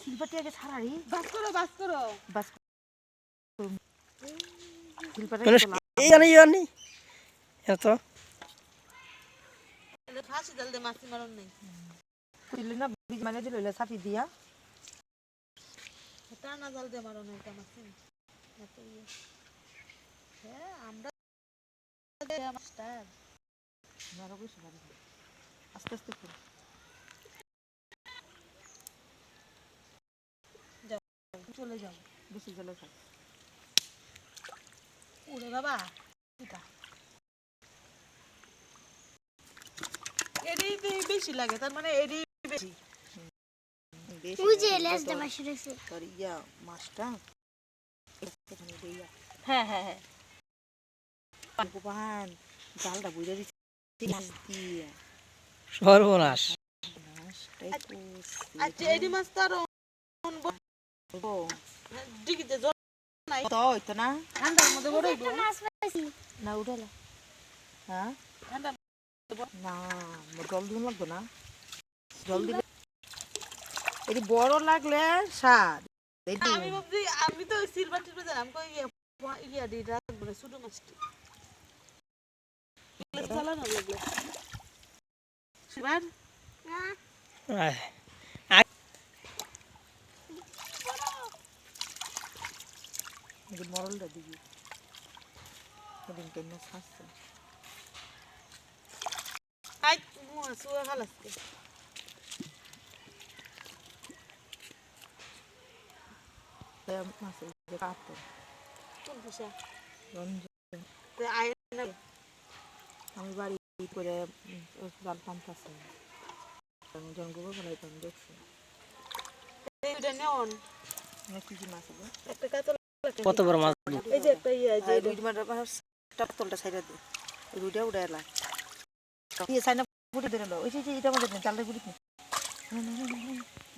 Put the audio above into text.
শিল্পাটি আগে ছাড়াই বাস করো বাস করো। বাস শিল্পাটা এই জানি জানি এত ফাঁসি জাল দে মাছি নেই। দিলে না বীজ মানে দিল সাফি দিয়া। টানা জাল দিয়ে মারণ এটা মাছি ইয়ে। হ্যাঁ আমরা মাস্টার। আস্তে আস্তে চলে যাও বেশি জলে খাই ওরে বাবা এটা। এরই বেশি লাগে তার মানে এরই বেশি। বুঝে মাছটা? এখানে দিয়া হ্যাঁ হ্যাঁ হ্যাঁ। ভগবান জালটা বুঝে দিচ্ছি দিয়া সর্বনাশ আচ্ছা এডি মাছ বড় হইব মাছ পাইছি হ্যাঁ লাগলে আমি ভাবছি আমি তো সিলভার কই ইয়া ইয়া দি রাখব ছোট মাছটি এই মরলটা দিবি ওদিন কেন খাচ্ছে আই মুয়া সুয়া খালাসকে মাছে কাটতো কোন ভাষা আমি বাড়ি করে জাল পাম্প আছে গোবর বানাইতাম দেখছি একটা কাতল কত বড় মাছ? এই যে একটা ইয়া যে। এই দুই টপ তলটা সাইডে দে। রুইটা উড়ে এলা ইয়ে সাইনা পুটি ধরে লো ওই যে যে এটা আমাদের চালটা পুটি